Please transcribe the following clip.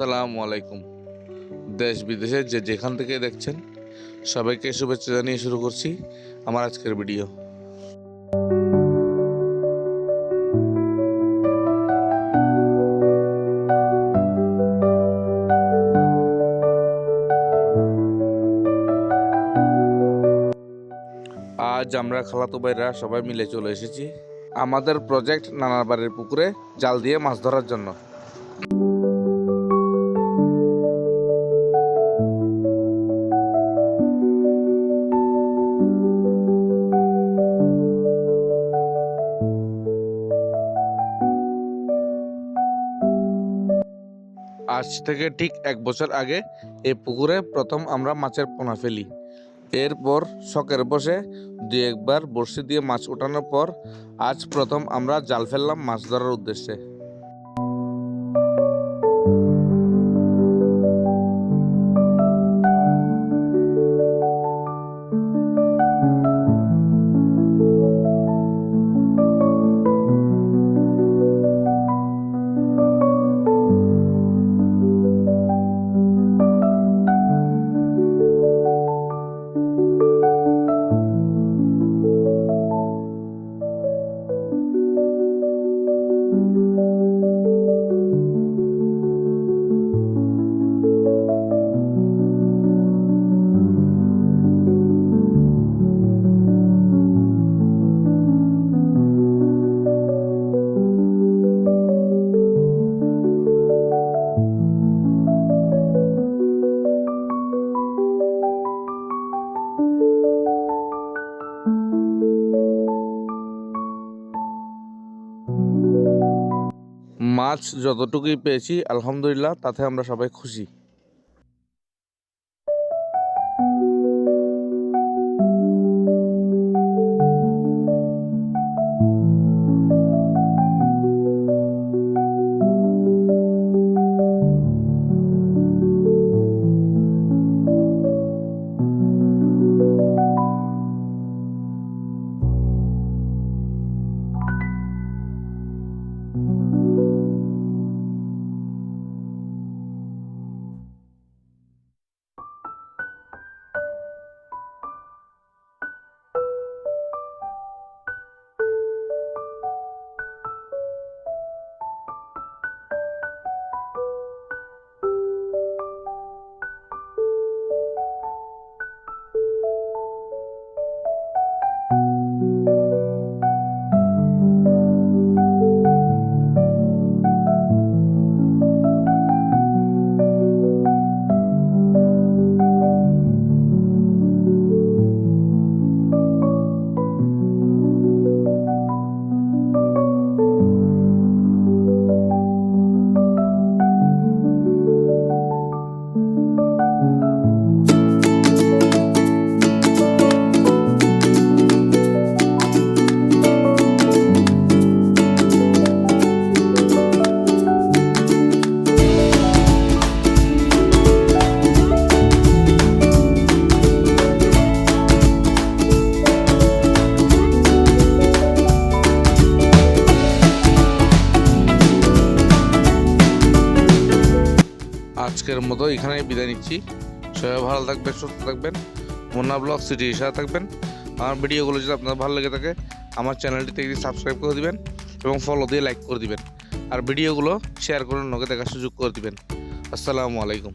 আসসালামু আলাইকুম। দেশ বিদেশে যে যেখান থেকে দেখছেন, সবাইকে শুভেচ্ছা জানিয়ে শুরু করছি আমার আজকের ভিডিও। আজ আমরা খালাতো ভাইরা সবাই মিলে চলে এসেছি আমাদের প্রজেক্ট নানার বাড়ির পুকুরে জাল দিয়ে মাছ ধরার জন্য। আজ থেকে ঠিক এক বছর আগে এই পুকুরে প্রথম আমরা মাছের পোনা ফেলি। এরপর শখের বসে দু একবার বড়শি দিয়ে মাছ ওঠানোর পর আজ প্রথম আমরা জাল ফেললাম মাছ ধরার উদ্দেশ্যে। মাছ যতটুকুই পেয়েছি আলহামদুলিল্লাহ তাতে আমরা সবাই খুশি। আজকের মতো এখানেই বিদায় নিচ্ছি। সবাই ভালো থাকবেন, সুস্থ থাকবেন। মোনা ব্লগ সিটি হিসাবে থাকবেন। আমার ভিডিওগুলো যদি আপনার ভালো লেগে থাকে, আমার চ্যানেলটিতে একটি সাবস্ক্রাইব করে দিবেন এবং ফলো দিয়ে লাইক করে দিবেন। আর ভিডিওগুলো শেয়ার করে অন্যকে দেখার সুযোগ করে দিবেন। আসসালামু আলাইকুম।